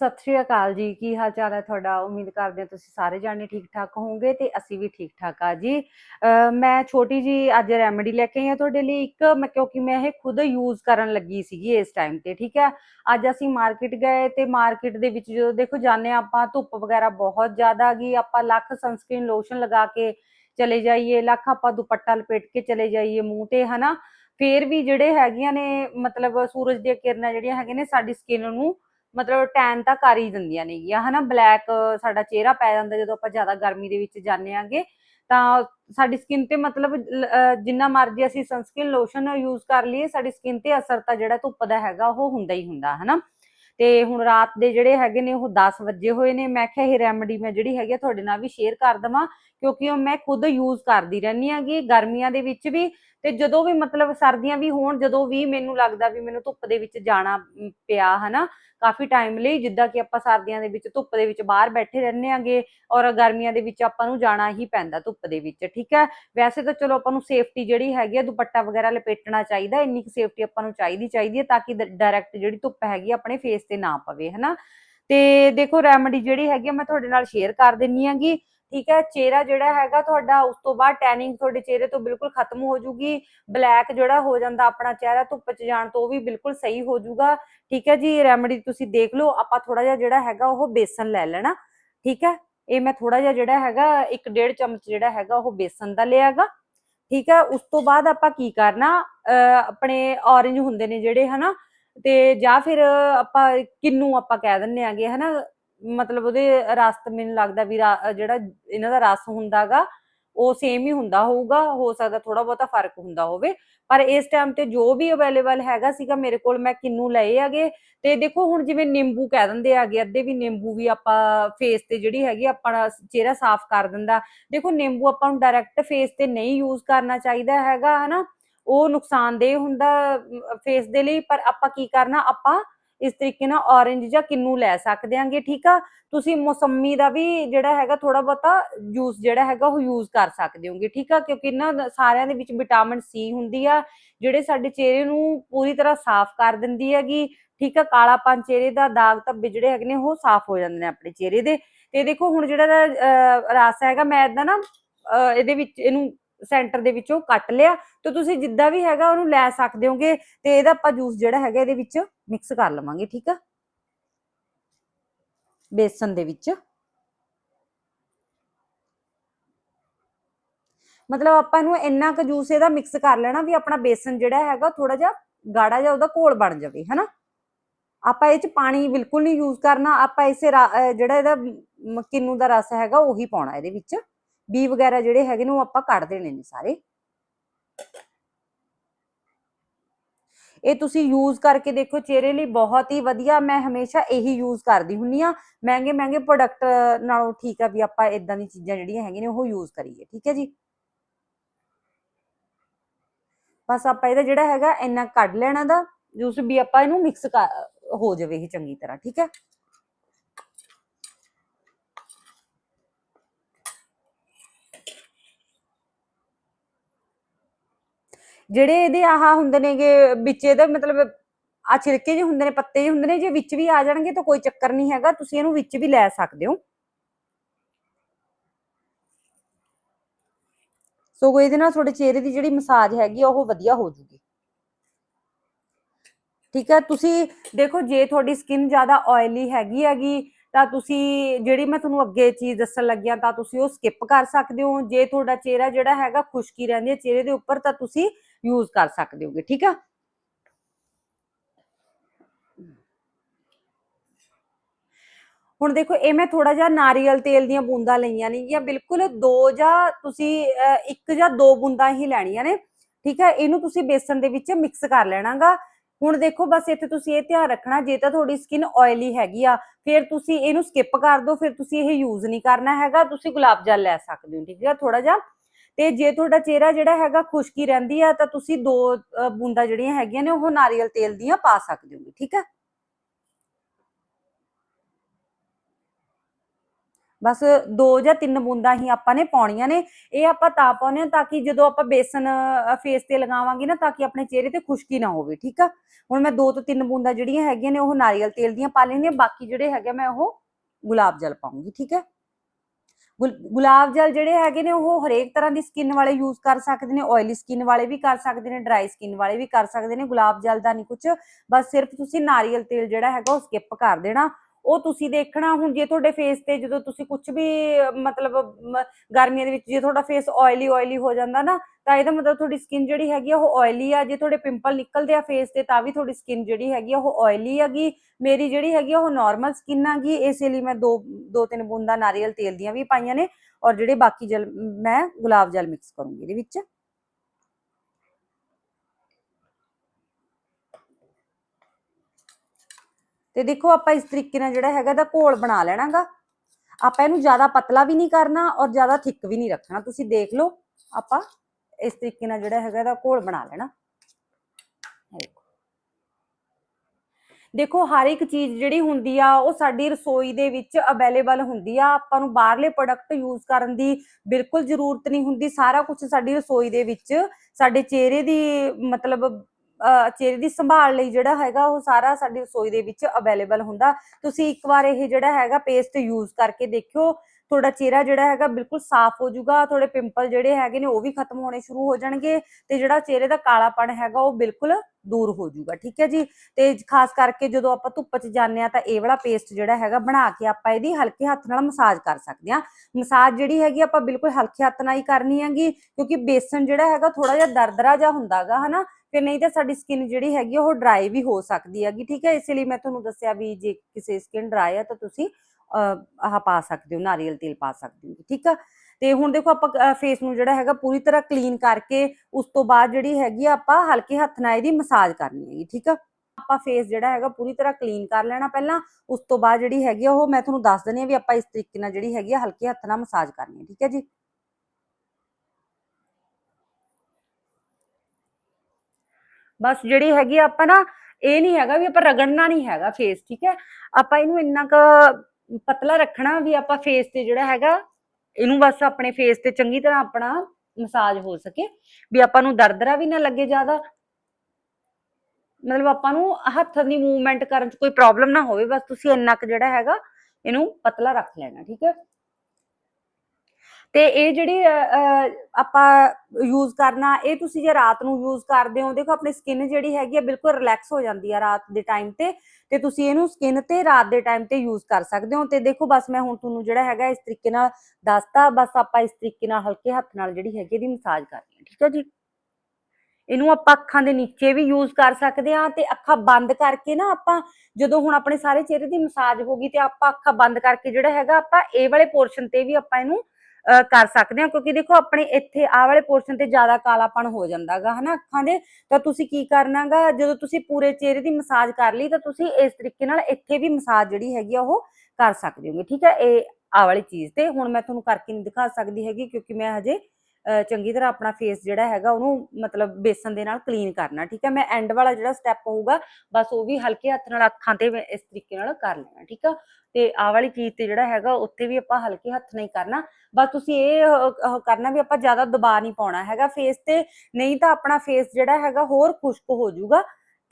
ਸਤਿ ਸ਼੍ਰੀ ਅਕਾਲ ਜੀ, ਕੀ ਹਾਲ ਚਾਲ ਹੈ ਤੁਹਾਡਾ? ਉਮੀਦ ਕਰਦੇ ਹਾਂ ਤੁਸੀਂ ਸਾਰੇ ਜਾਣੇ ਠੀਕ ਠਾਕ ਹੋਵੋਗੇ ਤੇ ਅਸੀਂ ਵੀ ਠੀਕ ਠਾਕ ਆ ਜੀ। ਮੈਂ ਛੋਟੀ ਜੀ ਅੱਜ ਰੈਮੇਡੀ ਲੈ ਕੇ ਆਈ ਹਾਂ ਤੁਹਾਡੇ ਲਈ ਇੱਕ, ਮੈਂ ਕਿਉਂਕਿ ਮੈਂ ਇਹ ਖੁਦ ਯੂਜ਼ ਕਰਨ ਲੱਗੀ ਸੀਗੀ ਇਸ ਟਾਈਮ ਤੇ, ਠੀਕ ਹੈ? ਅੱਜ ਅਸੀਂ ਮਾਰਕੀਟ ਗਏ ਤੇ ਮਾਰਕੀਟ ਦੇ ਵਿੱਚ ਜਦੋਂ ਦੇਖੋ ਜਾਂਦੇ ਹਾਂ ਆਪਾਂ, ਧੁੱਪ ਵਗੈਰਾ ਬਹੁਤ ਜ਼ਿਆਦਾ ਗਈ, ਆਪਾਂ ਲੱਖ ਸਨਸਕ੍ਰੀਨ ਲੋਸ਼ਨ ਲਗਾ ਕੇ ਚਲੇ ਜਾਈਏ, ਲੱਖ ਆਪਾਂ ਦੁਪੱਟਾ ਲਪੇਟ ਕੇ ਚਲੇ ਜਾਈਏ ਮੂੰਹ ਤੇ, ਹਨਾ? ਫੇਰ ਵੀ ਜਿਹੜੇ ਹੈਗੀਆਂ ਨੇ, ਮਤਲਬ ਸੂਰਜ ਦੀਆਂ ਕਿਰਨਾਂ ਜਿਹੜੀਆਂ ਹੈਗੀਆਂ ਨੇ, ਸਾਡੀ ਸਕਿਨ ਨੂੰ ਮਤਲਬ ਟੈਨ ਤਾਂ ਕਰ ਹੀ ਦਿੰਦੀਆਂ ਨੇਗੀਆਂ, ਹਨਾ? ਬਲੈਕ ਸਾਡਾ ਚਿਹਰਾ ਪੈ ਜਾਂਦਾ ਜਦੋਂ ਆਪਾਂ ਜ਼ਿਆਦਾ ਗਰਮੀ ਦੇ ਵਿੱਚ ਜਾਂਦੇ ਆਂਗੇ, ਤਾਂ ਸਾਡੀ ਸਕਿਨ ਤੇ ਮਤਲਬ ਜਿੰਨਾ ਮਰਜ਼ੀ ਅਸੀਂ ਸਨਸਕ੍ਰੀਨ ਲੋਸ਼ਨ ਯੂਜ਼ ਕਰ ਲਈਏ, ਸਾਡੀ ਸਕਿਨ ਤੇ ਅਸਰ ਤਾਂ ਜਿਹੜਾ ਧੁੱਪ ਦਾ ਹੈਗਾ, ਉਹ ਹੁੰਦਾ ਹੀ ਹੁੰਦਾ, ਹਨਾ? ਤੇ ਹੁਣ ਰਾਤ ਦੇ ਜਿਹੜੇ ਹੈਗੇ ਨੇ, ਉਹ 10 ਵਜੇ ਹੋਏ ਨੇ, ਮੈਂ ਕਿਹਾ ਇਹ ਰੈਮਡੀ ਮੈਂ ਜਿਹੜੀ ਹੈਗੀ ਤੁਹਾਡੇ ਨਾਲ ਵੀ ਸ਼ੇਅਰ ਕਰ ਦਵਾਂ, ਕਿਉਂਕਿ ਉਹ ਮੈਂ ਖੁਦ ਯੂਜ਼ ਕਰਦੀ ਰਹਿੰਦੀ ਆਂਗੀ, ਗਰਮੀਆਂ ਦੇ ਵਿੱਚ ਵੀ, ਤੇ ਜਦੋਂ ਵੀ ਮਤਲਬ ਸਰਦੀਆਂ ਵੀ ਹੋਣ, ਜਦੋਂ ਵੀ ਮੈਨੂੰ ਲੱਗਦਾ ਵੀ ਮੈਨੂੰ ਧੁੱਪ ਦੇ ਵਿੱਚ ਜਾਣਾ ਪਿਆ, ਹਨਾ? ਕਾਫੀ ਟਾਈਮ ਲਈ, ਜਿੱਦਾਂ ਕਿ ਆਪਾਂ ਸਰਦੀਆਂ ਦੇ ਵਿੱਚ ਧੁੱਪ ਦੇ ਵਿੱਚ ਬਾਹਰ ਬੈਠੇ ਰਹਿੰਦੇ ਆਂਗੇ ਔਰ ਗਰਮੀਆਂ ਦੇ ਵਿੱਚ ਆਪਾਂ ਨੂੰ ਜਾਣਾ ਹੀ ਪੈਂਦਾ ਧੁੱਪ ਦੇ ਵਿੱਚ, ਠੀਕ ਹੈ? ਵੈਸੇ ਤਾਂ ਚਲੋ ਆਪਾਂ ਨੂੰ ਸੇਫਟੀ ਜਿਹੜੀ ਹੈਗੀ ਆ, ਦੁਪੱਟਾ ਵਗੈਰਾ ਲਪੇਟਣਾ ਚਾਹੀਦਾ, ਇੰਨੀ ਕੁ ਸੇਫਟੀ ਆਪਾਂ ਨੂੰ ਚਾਹੀਦੀ ਚਾਹੀਦੀ ਹੈ ਤਾਂ ਕਿ ਡਾਇਰੈਕਟ ਜਿਹੜੀ ਧੁੱਪ ਹੈਗੀ ਆਪਣੇ ਫੇਸ ਤੇ ਨਾ ਪਵੇ, ਹਨਾ? ਤੇ ਦੇਖੋ ਰੈਮਡੀ ਜਿਹੜੀ ਹੈਗੀ ਆ, ਮੈਂ ਤੁਹਾਡੇ ਨਾਲ ਸ਼ੇਅਰ ਕਰ ਦਿੰਨੀ ਆਂਗੀ ਠੀਕ ਹੈ, ਚਿਹਰਾ ਜਿਹੜਾ ਹੈਗਾ ਤੁਹਾਡਾ ਉਸ ਤੋਂ ਬਾਅਦ ਟੈਨਿੰਗ ਤੁਹਾਡੇ ਚਿਹਰੇ ਤੋਂ ਬਿਲਕੁਲ ਖਤਮ ਹੋ ਜੂਗੀ ਬਲੈਕ ਜਿਹੜਾ ਹੋ ਜਾਂਦਾ ਆਪਣਾ ਚਿਹਰਾ ਧੁੱਪ 'ਚ ਜਾਣ ਤੋਂ ਉਹ ਵੀ ਬਿਲਕੁਲ ਸਹੀ ਹੋ ਜੂਗਾ, ਠੀਕ ਹੈ ਜੀ ਰੈਮਡੀ ਤੁਸੀਂ ਦੇਖ ਲਓ, ਆਪਾਂ ਥੋੜਾ ਜਿਹਾ ਜਿਹੜਾ ਹੈਗਾ ਉਹ ਬੇਸਨ ਲੈ ਲੈਣਾ, ਠੀਕ ਹੈ, ਇਹ ਮੈਂ ਥੋੜਾ ਜਿਹਾ ਜਿਹੜਾ ਹੈਗਾ ਇੱਕ ਡੇਢ ਚਮਚ ਜਿਹੜਾ ਹੈਗਾ ਉਹ ਬੇਸਨ ਦਾ ਲਿਆਗਾ, ਠੀਕ ਹੈ, ਉਸ ਤੋਂ ਬਾਅਦ ਆਪਾਂ ਕੀ ਕਰਨਾ, ਅਹ ਆਪਣੇ ਔਰੇਂਜ ਹੁੰਦੇ ਨੇ ਜਿਹੜੇ ਹਨਾ, ਤੇ ਜਾਂ ਫਿਰ ਆਪਾਂ ਕਿੰਨੂ ਆਪਾਂ ਕਹਿ ਦਿੰਨੇ ਆਗੇ ਹਨਾ ਮਤਲਬ ਉਹਦੇ ਰਸ ਮੈਨੂੰ ਲੱਗਦਾ ਵੀ ਰਾ- ਜਿਹੜਾ ਇਹਨਾਂ ਦਾ ਰਸ ਹੁੰਦਾਗਾ, ਉਹ ਸੇਮ ਹੀ ਹੁੰਦਾ ਹੋਊਗਾ, ਹੋ ਸਕਦਾ ਥੋੜਾ ਬਹੁਤਾ ਫ਼ਰਕ ਹੁੰਦਾ ਹੋਵੇ। ਪਰ ਇਸ ਟਾਈਮ ਤੇ ਜੋ ਵੀ ਅਵੇਲੇਬਲ ਹੈਗਾ ਸੀਗਾ ਮੇਰੇ ਕੋਲ ਮੈਂ ਕਿੰਨੂ ਲਏ ਹੈਗੇ। ਤੇ ਦੇਖੋ ਹੁਣ ਜਿਵੇਂ ਨਿੰਬੂ ਕਹਿ ਦਿੰਦੇ ਆਗੇ ਅੱਧੇ ਵੀ ਨਿੰਬੂ ਵੀ ਆਪਾਂ ਫੇਸ ਤੇ ਜਿਹੜੀ ਹੈਗੀ ਆਪਣਾ ਚਿਹਰਾ ਸਾਫ਼ ਕਰ ਦਿੰਦਾ। ਦੇਖੋ ਨਿੰਬੂ ਆਪਾਂ ਨੂੰ ਡਾਇਰੈਕਟ ਫੇਸ ਤੇ ਨਹੀਂ ਯੂਜ਼ ਕਰਨਾ ਚਾਹੀਦਾ ਹੈਗਾ, ਹਨਾ। ਉਹ ਨੁਕਸਾਨਦੇਹ ਹੁੰਦਾ ਫੇਸ ਦੇ ਲਈ, ਪਰ ਆਪਾਂ ਕੀ ਕਰਨਾ, ਆਪਾਂ ਇਸ ਤਰੀਕੇ ਨਾਲ ਔਰੇਂਜ ਜਾਂ ਕਿੰਨੂ ਲੈ ਸਕਦੇ ਆਂਗੇ ਠੀਕ ਆ? ਤੁਸੀਂ ਮੌਸੰਮੀ ਦਾ ਵੀ ਜਿਹੜਾ ਹੈਗਾ ਥੋੜਾ ਬਹੁਤਾ ਜੂਸ ਜਿਹੜਾ ਹੈਗਾ ਉਹ ਯੂਜ਼ ਕਰ ਸਕਦੇ ਹੋਗੇ ਠੀਕ ਆ? ਕਿਉਂਕਿ ਇਹਨਾਂ ਸਾਰਿਆਂ ਦੇ ਵਿੱਚ ਵਿਟਾਮਿਨ ਸੀ ਹੁੰਦੀ ਆ ਜਿਹੜੇ ਸਾਡੇ ਚਿਹਰੇ ਨੂੰ ਪੂਰੀ ਤਰ੍ਹਾਂ ਸਾਫ਼ ਕਰ ਦਿੰਦੀ ਹੈਗੀ ਠੀਕ ਆ? ਕਾਲਾਪਨ ਚਿਹਰੇ ਦਾ ਦਾਗ ਧੱਬੇ ਜਿਹੜੇ ਹੈਗੇ ਨੇ ਉਹ ਸਾਫ਼ ਹੋ ਜਾਂਦੇ ਨੇ ਆਪਣੇ ਚਿਹਰੇ ਦੇ। ਤੇ ਦੇਖੋ ਹੁਣ ਜਿਹੜਾ ਅਹ, ਰਸ ਹੈਗਾ ਮੈਂ ਇਦਾਂ ਨਾ ਇਹਦੇ ਵਿੱਚ ਇਹਨੂੰ ਸੈਂਟਰ ਦੇ ਵਿੱਚੋਂ ਕੱਟ ਲਿਆ ਤੇ ਤੁਸੀਂ ਜਿੱਦਾਂ ਵੀ ਹੈਗਾ ਉਹਨੂੰ ਲੈ ਸਕਦੇ ਹੋਗੇ ਤੇ ਇਹਦਾ ਆਪਾਂ ਜੂਸ ਜਿਹੜਾ ਹੈਗਾ ਇਹਦੇ ਵਿੱਚ ਮਿਕਸ ਕਰ ਲਵਾਂਗੇ, ਠੀਕ ਆ? ਬੇਸਨ ਦੇ ਵਿੱਚ। ਮਤਲਬ ਆਪਾਂ ਨੂੰ ਇੰਨਾ ਕੁ ਜੂਸ ਇਹਦਾ ਮਿਕਸ ਕਰ ਲੈਣਾ ਵੀ ਆਪਣਾ ਬੇਸਨ ਜਿਹੜਾ ਹੈਗਾ ਥੋੜਾ ਜਿਹਾ ਗਾੜਾ ਜਿਹਾ ਉਹਦਾ ਘੋਲ ਬਣ ਜਾਵੇ, ਹਨਾ? ਆਪਾਂ ਇਹ ਚ ਪਾਣੀ ਬਿਲਕੁਲ ਨਹੀਂ ਯੂਜ਼ ਕਰਨਾ, ਆਪਾਂ ਇਸੇ ਜਿਹੜਾ ਇਹਦਾ ਮ- ਕਿੰਨੂ ਦਾ ਰਸ ਹੈਗਾ ਉਹੀ ਪਾਉਣਾ ਇਹਦੇ ਵਿੱਚ। ਬੀ ਵਗੈਰਾ ਜਿਹੜੇ ਹੈਗੇ ਨੇ ਉਹ ਆਪਾਂ ਕੱਢ ਦੇਣੇ ਨੇ ਸਾਰੇ। ਇਹ ਤੁਸੀਂ ਯੂਜ਼ ਕਰਕੇ ਦੇਖੋ ਚਿਹਰੇ ਲਈ ਬਹੁਤ ਹੀ ਵਧੀਆ। ਮੈਂ ਹਮੇਸ਼ਾ ਇਹੀ ਯੂਜ਼ ਕਰਦੀ ਹੁੰਨੀ ਆ। ਮਹਿੰਗੇ ਮਹਿੰਗੇ ਪ੍ਰੋਡਕਟ ਨਾਲੋਂ ਠੀਕ ਆ ਵੀ ਆਪਾਂ ਇਦਾਂ ਦੀ ਚੀਜ਼ਾਂ ਜਿਹੜੀਆਂ ਹੈਗੀਆਂ ਨੇ ਉਹ ਯੂਜ਼ ਕਰੀਏ, ਠੀਕ ਹੈ ਜੀ? ਬਸ ਆਪਾਂ ਇਹਦਾ ਜਿਹੜਾ ਹੈਗਾ, ਇੰਨਾ ਕੱਢ ਲੈਣਾ ਦਾ ਜੂਸ ਵੀ ਆਪਾਂ ਇਹਨੂੰ ਮਿਕਸ ਹੋ ਜਾਵੇ ਇਹ ਚੰਗੀ ਤਰ੍ਹਾਂ, ਠੀਕ ਹੈ? ਜਿਹੜੇ ਇਹਦੇ ਆਹ ਹੁੰਦੇ ਨੇਗੇ, ਵਿੱਚ ਇਹਦਾ ਮਤਲਬ ਆ ਛਿਲਕੇ ਜਿਹੇ ਹੁੰਦੇ ਨੇ, ਪੱਤੇ ਜਿਹੇ ਹੁੰਦੇ ਨੇ, ਜੇ ਵਿੱਚ ਵੀ ਆ ਜਾਣਗੇ ਤਾਂ ਕੋਈ ਚੱਕਰ ਨਹੀਂ ਹੈਗਾ, ਤੁਸੀਂ ਇਹਨੂੰ ਵਿੱਚ ਵੀ ਲੈ ਸਕਦੇ ਹੋ। ਸੋ ਇਹਦੇ ਨਾਲ ਤੁਹਾਡੇ ਚਿਹਰੇ ਦੀ ਜਿਹੜੀ ਮਸਾਜ ਹੈਗੀ ਉਹ ਵਧੀਆ ਹੋ ਜੂਗੀ। ਠੀਕ ਹੈ ਤੁਸੀਂ ਦੇਖੋ, ਜੇ ਤੁਹਾਡੀ ਸਕਿਨ ਜ਼ਿਆਦਾ ਆਇਲੀ ਹੈਗੀ ਹੈਗੀ, ਤਾਂ ਤੁਸੀਂ ਜਿਹੜੀ ਮੈਂ ਤੁਹਾਨੂੰ ਅੱਗੇ ਚੀਜ਼ ਦੱਸਣ ਲੱਗਿਆ ਤਾਂ ਤੁਸੀਂ ਉਹ ਸਕਿਪ ਕਰ ਸਕਦੇ ਹੋ। ਜੇ ਤੁਹਾਡਾ ਚਿਹਰਾ ਜਿਹੜਾ ਹੈਗਾ ਖੁਸ਼ਕੀ ਰਹਿੰਦੀ ਹੈ ਚਿਹਰੇ ਦੇ ਉੱਪਰ, ਤਾਂ ਤੁਸੀਂ ਯੂਜ਼ ਕਰ ਸਕਦੇ ਹੋਗੇ, ਠੀਕ ਆ? ਹੁਣ ਦੇਖੋ, ਇਹ ਮੈਂ ਥੋੜਾ ਜਿਹਾ ਨਾਰੀਅਲ ਤੇਲ ਦੀਆਂ ਬੂੰਦਾਂ ਲਈਆਂ ਨੇ, ਜਾਂ ਬਿਲਕੁਲ ਦੋ ਜਾਂ ਤੁਸੀਂ ਇੱਕ ਜਾਂ ਦੋ ਬੂੰਦਾਂ ਹੀ ਲੈਣੀਆਂ ਨੇ, ਠੀਕ ਹੈ ਇਹਨੂੰ ਤੁਸੀਂ ਬੇਸਨ ਦੇ ਵਿੱਚ ਮਿਕਸ ਕਰ ਲੈਣਾਗਾ। ਹੁਣ ਦੇਖੋ, ਬਸ ਇੱਥੇ ਤੁਸੀਂ ਇਹ ਧਿਆਨ ਰੱਖਣਾ, ਜੇ ਤਾਂ ਤੁਹਾਡੀ ਸਕਿਨ ਆਇਲੀ ਹੈਗੀ ਆ, ਫਿਰ ਤੁਸੀਂ ਇਹਨੂੰ ਸਕਿਪ ਕਰ ਦਿਓ ਫਿਰ ਤੁਸੀਂ ਇਹ ਯੂਜ਼ ਨਹੀਂ ਕਰਨਾ ਹੈਗਾ, ਤੁਸੀਂ ਗੁਲਾਬ ਜਲ ਲੈ ਸਕਦੇ ਹੋ, ਠੀਕ ਹੈ ਥੋੜਾ ਜਿਹਾ ਤੇ ਜੇ ਤੁਹਾਡਾ ਚਿਹਰਾ ਜਿਹੜਾ ਹੈਗਾ ਖੁਸ਼ਕੀ ਰਹਿੰਦੀ ਆ ਤਾਂ ਤੁਸੀਂ ਦੋ ਅਹ, ਬੂੰਦਾਂ ਜਿਹੜੀਆਂ ਹੈਗੀਆਂ ਨੇ ਉਹ ਨਾਰੀਅਲ ਤੇਲ ਦੀਆਂ ਪਾ ਸਕਦੇ ਹੋ ਠੀਕ ਹੈ ਬਸ ਦੋ ਜਾਂ ਤਿੰਨ ਬੂੰਦਾਂ ਹੀ ਆਪਾਂ ਨੇ ਪਾਉਣੀਆਂ ਨੇ। ਇਹ ਆਪਾਂ ਤਾਂ ਪਾਉਂਦੇ ਆ ਤਾਂ ਕਿ ਜਦੋਂ ਆਪਾਂ ਬੇਸਨ ਫੇਸ ਤੇ ਲਗਾਵਾਂਗੇ ਨਾ ਤਾਂ ਕਿ ਆਪਣੇ ਚਿਹਰੇ ਤੇ ਖੁਸ਼ਕੀ ਨਾ ਹੋਵੇ ਠੀਕ ਆ? ਹੁਣ ਮੈਂ ਦੋ ਤੋਂ ਤਿੰਨ ਬੂੰਦਾਂ ਜਿਹੜੀਆਂ ਹੈਗੀਆਂ ਨੇ ਉਹ ਨਾਰੀਅਲ ਤੇਲ ਦੀਆਂ ਪਾ ਲੈਣੀਆਂ ਬਾਕੀ ਜਿਹੜੇ ਹੈਗੇ ਮੈਂ ਉਹ ਗੁਲਾਬ ਜਲ ਪਾਉਂਗੀ ਠੀਕ ਹੈ ਗੁਲਾਬ ਜਲ ਜਿਹੜੇ ਹੈਗੇ ਨੇ, ਉਹ ਹਰੇਕ ਤਰ੍ਹਾਂ ਦੀ ਸਕਿਨ ਵਾਲੇ ਯੂਜ਼ ਕਰ ਸਕਦੇ ਨੇ ਆਇਲੀ ਸਕਿਨ ਵਾਲੇ ਵੀ ਕਰ ਸਕਦੇ ਨੇ ਡਰਾਈ ਸਕਿਨ ਵਾਲੇ ਵੀ ਕਰ ਸਕਦੇ ਨੇ, ਗੁਲਾਬ ਜਲ ਦਾ ਨਹੀਂ ਕੁਝ ਬਸ ਸਿਰਫ ਤੁਸੀਂ ਨਾਰੀਅਲ ਤੇਲ ਜਿਹੜਾ ਹੈਗਾ ਉਹ ਸਕਿਪ ਕਰ ਦੇਣਾ। ਉਹ ਤੁਸੀਂ ਦੇਖਣਾ ਹੁਣ ਜੇ ਤੁਹਾਡੇ ਫੇਸ ਤੇ ਜਦੋਂ ਤੁਸੀਂ ਕੁਝ ਵੀ, ਮਤਲਬ ਗਰਮੀਆਂ ਦੇ ਵਿੱਚ ਜੇ ਤੁਹਾਡਾ ਫੇਸ ਆਇਲੀ ਆਇਲੀ ਹੋ ਜਾਂਦਾ ਨਾ, ਤਾਂ ਇਹਦਾ ਮਤਲਬ ਤੁਹਾਡੀ ਸਕਿਨ ਜਿਹੜੀ ਹੈਗੀ ਆ ਉਹ ਆਇਲੀ ਆ। ਜੇ ਤੁਹਾਡੇ ਪਿੰਪਲ ਨਿਕਲਦੇ ਆ ਫੇਸ ਤੇ, ਤਾਂ ਵੀ ਤੁਹਾਡੀ ਸਕਿਨ ਜਿਹੜੀ ਹੈਗੀ ਆ ਉਹ ਆਇਲੀ ਹੈਗੀ। ਮੇਰੀ ਜਿਹੜੀ ਹੈਗੀ ਆ ਉਹ ਨਾਰਮਲ ਸਕਿਨ ਹੈਗੀ। ਇਸੇ ਲਈ ਮੈਂ ਦੋ ਦੋ, ਤਿੰਨ ਬੂੰਦਾਂ ਨਾਰੀਅਲ ਤੇਲ ਦੀਆਂ ਵੀ ਪਾਈਆਂ ਨੇ। ਔਰ ਜਿਹੜੇ ਬਾਕੀ ਜਲ, ਮੈਂ ਗੁਲਾਬ ਜਲ ਮਿਕਸ ਕਰੂੰਗੀ ਇਹਦੇ ਵਿੱਚ। ਤੇ ਦੇਖੋ ਆਪਾਂ ਇਸ ਤਰੀਕੇ ਨਾਲ ਜਿਹੜਾ ਹੈਗਾ ਦਾ ਘੋਲ ਬਣਾ ਲੈਣਾਗਾ। ਆਪਾਂ ਇਹਨੂੰ ਜ਼ਿਆਦਾ ਪਤਲਾ ਵੀ ਨਹੀਂ ਕਰਨਾ ਔਰ ਜ਼ਿਆਦਾ ਥਿੱਕ ਵੀ ਨਹੀਂ ਰੱਖਣਾ। ਤੁਸੀਂ ਦੇਖ ਲਓ, ਆਪਾਂ ਇਸ ਤਰੀਕੇ ਨਾਲ ਜਿਹੜਾ ਹੈਗਾ ਦਾ ਘੋਲ ਬਣਾ ਲੈਣਾ। ਦੇਖੋ। ਹਰ ਇੱਕ ਚੀਜ਼ ਜਿਹੜੀ ਹੁੰਦੀ ਆ, ਉਹ ਸਾਡੀ ਰਸੋਈ ਦੇ ਵਿੱਚ ਅਵੇਲੇਬਲ ਹੁੰਦੀ ਆ। ਆਪਾਂ ਨੂੰ ਬਾਹਰਲੇ ਪ੍ਰੋਡਕਟ ਯੂਜ਼ ਕਰਨ ਦੀ ਬਿਲਕੁਲ ਜ਼ਰੂਰਤ ਨਹੀਂ ਹੁੰਦੀ। ਸਾਰਾ ਕੁਝ ਸਾਡੀ ਰਸੋਈ ਦੇ ਵਿੱਚ ਸਾਡੇ ਚਿਹਰੇ ਦੀ ਮਤਲਬ ਚਿਹਰੇ ਦੀ ਸੰਭਾਲ ਲਈ ਜਿਹੜਾ ਹੈਗਾ, ਉਹ ਸਾਰਾ ਸਾਡੀ ਰਸੋਈ ਦੇ ਵਿੱਚ ਅਵੇਲੇਬਲ ਹੁੰਦਾ। ਤੁਸੀਂ ਇੱਕ ਵਾਰ ਇਹ ਜਿਹੜਾ ਹੈਗਾ ਪੇਸਟ ਯੂਜ਼ ਕਰਕੇ ਦੇਖਿਓ। ਤੁਹਾਡਾ ਚਿਹਰਾ ਜਿਹੜਾ ਹੈਗਾ ਬਿਲਕੁਲ ਸਾਫ਼ ਹੋ ਜਾਊਗਾ। ਤੁਹਾਡੇ ਪਿੰਪਲ ਜਿਹੜੇ ਹੈਗੇ ਨੇ, ਉਹ ਵੀ ਖਤਮ ਹੋਣੇ ਸ਼ੁਰੂ ਹੋ ਜਾਣਗੇ ਤੇ ਜਿਹੜਾ ਚਿਹਰੇ ਦਾ ਕਾਲਾਪਣ ਹੈਗਾ, ਉਹ ਬਿਲਕੁਲ ਦੂਰ ਹੋ ਜਾਊਗਾ। ਠੀਕ ਹੈ ਜੀ? ਤੇ ਖਾਸ ਕਰਕੇ ਜਦੋਂ ਆਪਾਂ ਧੁੱਪ 'ਚ ਜਾਂਦੇ ਆ ਤਾਂ ਇਹ ਵਾਲਾ ਪੇਸਟ ਜਿਹੜਾ ਹੈਗਾ ਬਣਾ ਕੇ ਆਪਾਂ ਇਹਦੀ ਹਲਕੇ ਹੱਥ ਨਾਲ ਮਸਾਜ ਕਰ ਸਕਦੇ ਆ ਮਸਾਜ ਜਿਹੜੀ ਹੈਗੀ ਆਪਾਂ ਬਿਲਕੁਲ ਹਲਕੇ ਹੱਥ ਨਾਲ ਹੀ ਕਰਨੀ ਹੈਗੀ, ਕਿਉਂਕਿ ਬੇਸਨ ਜਿਹੜਾ ਹੈਗਾ ਥੋੜਾ ਜਿਹਾ ਦਰਦਰਾ ਜਿਹਾ ਹੁੰਦਾਗਾ, ਹਨਾ? ਫਿਰ ਨਹੀਂ ਤਾਂ ਸਾਡੀ ਸਕਿਨ ਜਿਹੜੀ ਹੈਗੀ ਆ, ਉਹ ਡਰਾਈ ਵੀ ਹੋ ਸਕਦੀ ਹੈਗੀ, ਠੀਕ ਹੈ? ਇਸ ਲਈ ਮੈਂ ਤੁਹਾਨੂੰ ਦੱਸਿਆ ਵੀ ਜੇ ਕਿਸੇ ਸਕਿਨ ਡਰਾਈ ਆ ਤਾਂ ਤੁਸੀਂ ਆਹ ਪਾ ਸਕਦੇ ਹੋ, ਨਾਰੀਅਲ ਤੇਲ ਪਾ ਸਕਦੇ ਹੋ, ਠੀਕ ਆ? ਤੇ ਹੁਣ ਦੇਖੋ ਆਪਾਂ ਫੇਸ ਨੂੰ ਜਿਹੜਾ ਹੈਗਾ ਪੂਰੀ ਤਰ੍ਹਾਂ ਕਲੀਨ ਕਰਕੇ ਉਸ ਤੋਂ ਬਾਅਦ ਜਿਹੜੀ ਹੈਗੀ ਆ ਆਪਾਂ ਹਲਕੇ ਹੱਥ ਨਾਲ ਇਹਦੀ ਮਸਾਜ ਕਰਨੀ ਹੈਗੀ, ਠੀਕ ਆ? ਆਪਾਂ ਫੇਸ ਜਿਹੜਾ ਹੈਗਾ ਪੂਰੀ ਤਰ੍ਹਾਂ ਕਲੀਨ ਕਰ ਲੈਣਾ ਪਹਿਲਾਂ, ਉਸ ਤੋਂ ਬਾਅਦ ਜਿਹੜੀ ਹੈਗੀ ਆ ਉਹ ਮੈਂ ਤੁਹਾਨੂੰ ਦੱਸ ਦਿੰਦੀ ਆ ਵੀ ਆਪਾਂ ਇਸ ਤਰੀਕੇ ਨਾਲ ਜਿਹੜੀ ਹੈਗੀ ਆ ਹਲਕੇ ਹੱਥ ਨਾਲ ਮਸਾਜ ਕਰਨੀ ਹੈ, ਠੀਕ ਹੈ ਜੀ? ਬਸ ਜਿਹੜੀ ਹੈਗੀ ਆਪਾਂ ਨਾ, ਇਹ ਨਹੀਂ ਹੈਗਾ ਵੀ ਆਪਾਂ ਰਗੜਨਾ ਨਹੀਂ ਹੈਗਾ ਫੇਸ ਠੀਕ ਹੈ? ਆਪਾਂ ਇਹਨੂੰ ਇੰਨਾ ਕੁ ਪਤਲਾ ਰੱਖਣਾ ਵੀ ਆਪਾਂ ਫੇਸ ਤੇ ਜਿਹੜਾ ਹੈਗਾ, ਇਹਨੂੰ ਬਸ ਆਪਣੇ ਫੇਸ ਤੇ ਚੰਗੀ ਤਰ੍ਹਾਂ ਆਪਣਾ ਮਸਾਜ ਹੋ ਸਕੇ, ਵੀ ਆਪਾਂ ਨੂੰ ਦਰਦਰਾ ਵੀ ਨਾ ਲੱਗੇ ਜ਼ਿਆਦਾ। ਮਤਲਬ ਆਪਾਂ ਨੂੰ ਹੱਥ ਦੀ ਮੂਵਮੈਂਟ ਕਰਨ 'ਚ ਕੋਈ ਪ੍ਰੋਬਲਮ ਨਾ ਹੋਵੇ, ਬਸ ਤੁਸੀਂ ਇੰਨਾ ਕੁ ਜਿਹੜਾ ਹੈਗਾ, ਇਹਨੂੰ ਪਤਲਾ ਰੱਖ ਲੈਣਾ, ਠੀਕ ਹੈ? ਤੇ ਇਹ ਜਿਹੜੀ ਆਪਾਂ ਯੂਜ਼ ਕਰਨਾ, ਇਹ ਤੁਸੀਂ ਜੇ ਰਾਤ ਨੂੰ ਯੂਜ਼ ਕਰਦੇ ਹੋ, ਦੇਖੋ ਆਪਣੀ ਸਕਿਨ ਜਿਹੜੀ ਹੈਗੀ ਆ ਬਿਲਕੁਲ ਰਿਲੈਕਸ ਹੋ ਜਾਂਦੀ ਆ ਰਾਤ ਦੇ ਟਾਈਮ ਤੇ ਤੇ ਤੁਸੀਂ ਇਹਨੂੰ ਸਕਿਨ ਤੇ ਰਾਤ ਦੇ ਟਾਈਮ ਤੇ ਯੂਜ਼ ਕਰ ਸਕਦੇ ਹੋ। ਤੇ ਦੇਖੋ ਬਸ ਮੈਂ ਹੁਣ ਤੁਹਾਨੂੰ ਜਿਹੜਾ ਹੈਗਾ ਇਸ ਤਰੀਕੇ ਨਾਲ ਦੱਸਤਾ, ਬਸ ਆਪਾਂ ਇਸ ਤਰੀਕੇ ਨਾਲ ਹਲਕੇ ਹੱਥ ਨਾਲ ਜਿਹੜੀ ਹੈਗੀ ਇਹਦੀ ਮਸਾਜ ਕਰਨੀ ਹੈ ਠੀਕ ਹੈ ਜੀ? ਇਹਨੂੰ ਆਪਾਂ ਅੱਖਾਂ ਦੇ ਨੀਚੇ ਵੀ ਯੂਜ਼ ਕਰ ਸਕਦੇ ਹਾਂ ਤੇ ਅੱਖਾਂ ਬੰਦ ਕਰਕੇ ਨਾ ਆਪਾਂ ਜਦੋਂ ਹੁਣ ਆਪਣੇ ਸਾਰੇ ਚਿਹਰੇ ਦੀ ਮਸਾਜ ਹੋ ਗਈ ਤੇ ਆਪਾਂ ਅੱਖਾਂ ਬੰਦ ਕਰਕੇ ਜਿਹੜਾ ਹੈਗਾ ਆਪਾਂ ਇਹ ਵਾਲੇ ਪੋਰਸ਼ਨ ਤੇ ਵੀ ਆਪਾਂ ਇਹਨੂੰ ਕਰ ਸਕਦੇ ਹੋ, ਕਿਉਂਕਿ ਦੇਖੋ ਆਪਣੇ ਇੱਥੇ ਆ ਵਾਲੇ ਪੋਰਸ਼ਨ ਤੇ ਜ਼ਿਆਦਾ ਕਾਲਾਪਣ ਹੋ ਜਾਂਦਾਗਾ, ਹਨਾ ਅੱਖਾਂ ਦੇ, ਤਾਂ ਤੁਸੀਂ ਕੀ ਕਰਨਾਗਾ, ਜਦੋਂ ਤੁਸੀਂ ਪੂਰੇ ਚਿਹਰੇ ਦੀ ਮਸਾਜ ਕਰ ਲਈ, ਤਾਂ ਤੁਸੀਂ ਇਸ ਤਰੀਕੇ ਨਾਲ ਇੱਥੇ ਵੀ ਮਸਾਜ ਜਿਹੜੀ ਹੈਗੀ ਆ ਉਹ ਕਰ ਸਕਦੇ ਹੋਗੇ, ਠੀਕ ਹੈ ਇਹ ਆ ਵਾਲੀ ਚੀਜ਼ ਤੇ, ਹੁਣ ਮੈਂ ਤੁਹਾਨੂੰ ਕਰਕੇ ਨਹੀਂ ਦਿਖਾ ਸਕਦੀ ਹੈਗੀ, ਕਿਉਂਕਿ ਮੈਂ ਹਜੇ ਚੰਗੀ ਤਰ੍ਹਾਂ ਆਪਣਾ ਫੇਸ ਜਿਹੜਾ ਹੈਗਾ ਉਹਨੂੰ ਮਤਲਬ ਬੇਸਨ ਦੇ ਨਾਲ ਕਲੀਨ ਕਰਨਾ, ਠੀਕ ਹੈ? ਮੈਂ ਐਂਡ ਵਾਲਾ ਜਿਹੜਾ ਸਟੈਪ ਹੋਊਗਾ, ਬਸ ਉਹ ਵੀ ਹਲਕੇ ਹੱਥ ਨਾਲ ਅੱਖਾਂ ਤੇ ਇਸ ਤਰੀਕੇ ਨਾਲ ਕਰ ਲੈਣਾ, ਠੀਕ ਆ? ਤੇ ਆਹ ਵਾਲੀ ਚੀਜ਼ ਤੇ ਜਿਹੜਾ ਹੈਗਾ ਉੱਥੇ ਵੀ ਆਪਾਂ ਹਲਕੇ ਹੱਥ ਨਹੀਂ ਕਰਨਾ। ਬਸ ਤੁਸੀਂ ਇਹ ਕਰਨਾ ਵੀ ਆਪਾਂ ਜ਼ਿਆਦਾ ਦਬਾਅ ਨਹੀਂ ਪਾਉਣਾ ਹੈਗਾ ਫੇਸ ਤੇ, ਨਹੀਂ ਤਾਂ ਆਪਣਾ ਫੇਸ ਜਿਹੜਾ ਹੈਗਾ ਹੋਰ ਖੁਸ਼ਕ ਹੋ ਜਾਊਗਾ।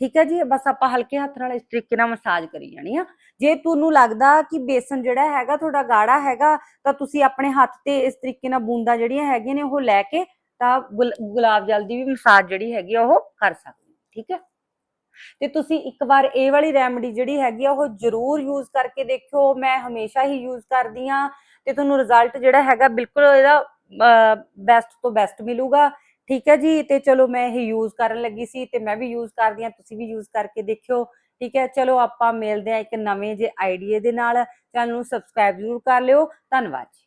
ਠੀਕ ਹੈ ਜੀ? ਬਸ ਆਪਾਂ ਹਲਕੇ ਹੱਥ ਨਾਲ ਇਸ ਤਰੀਕੇ ਨਾਲ ਮਸਾਜ ਕਰੀ ਜਾਣੀ ਆ। ਜੇ ਤੁਹਾਨੂੰ ਲੱਗਦਾ ਕਿ ਬੇਸਨ ਜਿਹੜਾ ਹੈਗਾ, ਤੁਹਾਡਾ ਗਾੜਾ ਹੈਗਾ, ਤਾਂ ਤੁਸੀਂ ਆਪਣੇ ਹੱਥ ਤੇ ਇਸ ਤਰੀਕੇ ਨਾਲ ਬੂੰਦਾਂ ਜਿਹੜੀਆਂ ਹੈਗੀਆਂ ਨੇ, ਉਹ ਲੈ ਕੇ ਤਾਂ ਗੁਲਾਬ ਜਲ ਦੀ ਵੀ ਮਸਾਜ ਜਿਹੜੀ ਹੈਗੀ ਉਹ ਕਰ ਸਕਦੇ ਠੀਕ ਹੈ? ਤੇ ਤੁਸੀਂ ਇੱਕ ਵਾਰ ਇਹ ਵਾਲੀ ਰੈਮਡੀ ਜਿਹੜੀ ਹੈਗੀ ਆ, ਉਹ ਜ਼ਰੂਰ ਯੂਜ਼ ਕਰਕੇ ਦੇਖਿਓ। ਮੈਂ ਹਮੇਸ਼ਾ ਹੀ ਯੂਜ਼ ਕਰਦੀ ਆ ਤੇ ਤੁਹਾਨੂੰ ਰਿਜ਼ਲਟ ਜਿਹੜਾ ਹੈਗਾ, ਬਿਲਕੁਲ ਇਹਦਾ ਬੈਸਟ ਤੋਂ ਬੈਸਟ ਮਿਲੂਗਾ। ਠੀਕ ਹੈ ਜੀ? ਤੇ ਚਲੋ ਮੈਂ ਇਹ ਯੂਜ਼ ਕਰਨ ਲੱਗੀ ਸੀ ਤੇ ਮੈਂ ਵੀ ਯੂਜ਼ ਕਰਦੀ ਆ ਤੁਸੀਂ ਵੀ ਯੂਜ਼ ਕਰਕੇ ਦੇਖਿਓ, ਠੀਕ ਹੈ? ਚਲੋ ਆਪਾਂ ਮਿਲਦੇ ਆ ਇੱਕ ਨਵੇਂ ਜੇ ਆਈਡੀਏ ਦੇ ਨਾਲ। ਚੈਨਲ ਨੂੰ ਸਬਸਕ੍ਰਾਈਬ ਜ਼ਰੂਰ ਕਰ ਲਿਓ। ਧੰਨਵਾਦ ਜੀ।